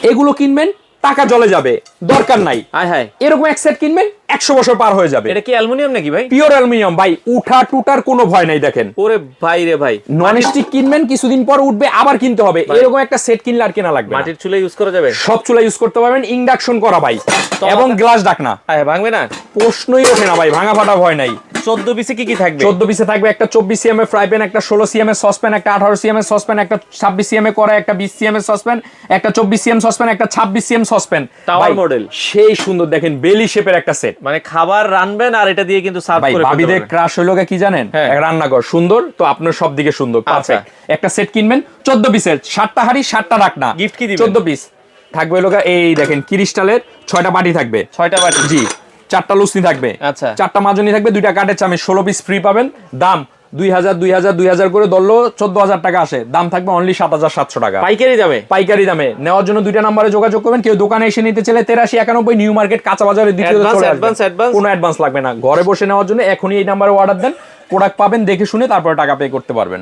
এগুলো কিনবেন টাকা জলে যাবে দরকার নাই। হায় হায় এরকম এক সেট কিনবেন একশো বছর পার হয়ে যাবে। এটা কি অ্যালুমিনিয়াম নাকি ভাই? পিওর অ্যালুমিনিয়াম ভাই উঠা টুটার কোনো ভয় নাই দেখেন। ওরে ভাই রে ভাই। নন স্টিক কিনবেন কিছুদিন পর উঠবে আবার কিনতে হবে। এরকম একটা সেট কিনলে আর কেনা লাগবে মাটির চুলা ইউজ করা যাবে? সব চুলা ইউজ করতে পারবেন ইন্ডাকশন করা ভাই। এবং গ্লাস ডাকনা হ্যাঁ ভাঙবে না? প্রশ্নই ওঠে না ভাই ভাঙা ফাটা ভয় নাই। চোদ্দ পিসে কি কি থাকবে? চোদ্দ পিসে থাকবে একটা চব্বিশ সিএম এর ফ্রাই প্যান একটা ষোলো সিএম এর সসপ্যান একটা আঠারো সিএম এর সসপ্যান একটা ছাব্বিশ সিএম এ করা একটা বিশ সিএম এর সসপ্যান একটা চব্বিশ সিএম সসপ্যান একটা ছাব্বিশ সিএম সসপ্যান Tower model। সেই সুন্দর দেখেন বেলি শেপের একটা সেট মানে খাবার রানবেন আর এটা দিয়ে কিন্তু সার্ভ ভাই করে ভাবিদের ক্রাশ হইল কি জানেন? হ্যাঁ। রান্নাঘর সুন্দর তো আপনার সব দিকে সুন্দর আচ্ছা। পারফেক্ট একটা সেট কিনবেন চোদ্দ পিসের সাতটা হাড়ি সাতটা রাখনা। Gift কি দিবেন? চোদ্দ পিস থাকবে গা- এই দেখেন ক্রিস্টালের ছয়টা বাটি থাকবে। ছয়টা বাটি। জি। চারটা লুসনি থাকবে। আচ্ছা। চারটা মাজনি থাকবে দুইটা কাঠের চামচ ষোলো পিস ফ্রি পাবেন। দাম দুই হাজার দুই হাজার দুই হাজার করে ধরলো চোদ্দ হাজার টাকা আসে। দাম থাকবে অনলি সাত হাজার সাতশো টাকা। পাইকারি যাবে পাইকারি দামে। নেওয়ার জন্য দুইটা নাম্বারে যোগাযোগ করবেন। কেউ দোকানে এসে নিতে চাইলে তেরাশি একানব্বই নিউ মার্কেট কাঁচা বাজারে দ্বিতীয়? কোনো অ্যাডভান্স লাগবে না। ঘরে বসে নেওয়ার জন্য এখনই এই নাম্বারে অর্ডার দেন। প্রোডাক্ট পাবেন দেখে শুনে তারপরে টাকা পে করতে পারবেন।